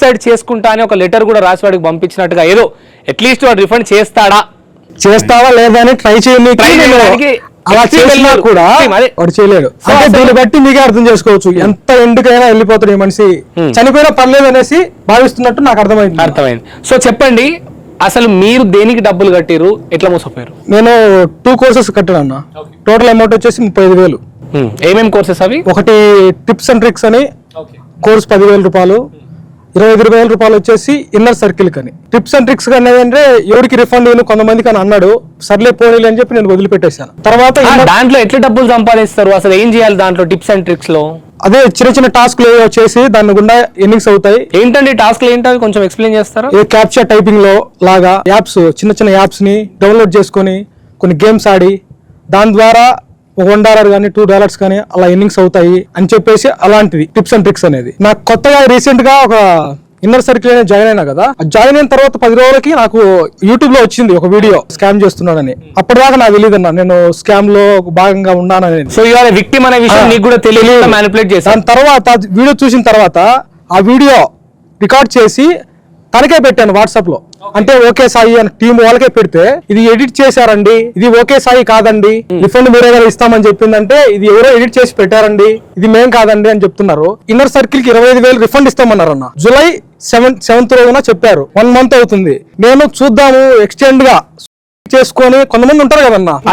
Side చేసుకుంటా అని ఒక లెటర్ కూడా రాసి వాడికి పంపించినట్టుగా ఏదో అట్లీస్ట్ వాడు రిఫండ్ చేస్తాడా? చేస్తావా లేదా అని ట్రై చేయడానికి అలా చేసినా. కూడా. వాడు చేయలేడు. అంటే దీన్ని బట్టి మీకే అర్థం చేసుకోవచ్చు. ఎంత ఎండుకైనా వెళ్ళిపోతాడు ఈ మనిషి. Hmm. చనిపోయినా పర్లేదు అనేసి భావిస్తున్నట్టు నాకు అర్థమైంది. అర్థమైంది. సో చెప్పండి అసలు మీరు దేనికి డబ్బులు కట్టిరు ఎట్లా మోసపోయారు? నేను టూ కోర్సెస్ కట్టాను అన్న. టోటల్ అమౌంట్ వచ్చేసి ముప్పై ఐదు వేలు. హ్మ్. ఏమేం కోర్సెస్ అవి? ఒకటి టిప్స్ అండ్ ట్రిక్స్ అని కోర్స్ పదివేల రూపాయలు. ఇరవై ఐదు వేల రూపాయలు వచ్చేసి ఇన్నర్ సర్కిల్ కని. టిప్స్ అండ్ ట్రిక్స్ కానీ ఏంటంటే ఎవరికి రిఫండ్ ఇవ్వను కొంతమందికి అని అన్నాడు సర్లే పోనీలే అని చెప్పి నేను వదిలిపెట్టేశాను. తర్వాత దాంట్లో ఎట్లా డబ్బులు సంపాదిస్తారు? అసలు ఏం చేయాలి దాంట్లో టిప్స్ అండ్ ట్రిక్స్లో? అదే చిన్న చిన్న టాస్క్లు ఏవో చేసి దాని గుండా ఎన్నింగ్స్ అవుతాయి. ఏంటండి టాస్క్లు ఏంటో కొంచెం ఎక్స్ప్లెయిన్ చేస్తారా? ఏ క్యాప్చర్ టైపింగ్లో లాగా యాప్స్ చిన్న చిన్న యాప్స్ని డౌన్లోడ్ చేసుకొని కొన్ని గేమ్స్ ఆడి దాని ద్వారా వన్ డాలర్ కానీ టూ డాలర్స్ కానీ అలా ఇన్నింగ్స్ అవుతాయి అని చెప్పేసి అలాంటిది టిప్స్ అండ్ ట్రిక్స్ అనేది. నాకు కొత్తగా రీసెంట్గా ఒక ఇన్నర్ సర్కిల్ అనేది జాయిన్ అయినా కదా జాయిన్ అయిన తర్వాత పది రోజులకి నాకు యూట్యూబ్లో వచ్చింది ఒక వీడియో స్కామ్ చేస్తున్నాడని అప్పటిదాకా నాకు తెలియదు నేను స్కామ్లో ఒక భాగంగా ఉన్నానని సో ఇవాళ విక్టిమ్ అనే విషయం నీకు కూడా తెలియదు. మ్యానిపులేట్ చేశాను దాని తర్వాత వీడియో చూసిన తర్వాత ఆ వీడియో రికార్డ్ చేసి తనకే పెట్టాను వాట్సాప్లో. అంటే ఓకే సాయి అని టీం వాళ్ళకే పెడితే ఇది ఎడిట్ చేశారండి ఇది ఓకే సాయి కాదండి రిఫండ్ మీరే కదా ఇస్తామని చెప్పిందంటే ఇది ఎవరో ఎడిట్ చేసి పెట్టారండి ఇది మేం కాదండి అని చెప్తున్నారు. ఇన్నర్ సర్కిల్కి ఇరవై ఐదు వేలు రిఫండ్ ఇస్తామన్నారు అన్న. జూలై సెవెన్ సెవెంత్ రోజున చెప్పారు. వన్ మంత్ అవుతుంది. నేను చూద్దాము ఎక్స్టెండ్గా చేసుకొని కొంతమంది ఉంటారు కదన్నా.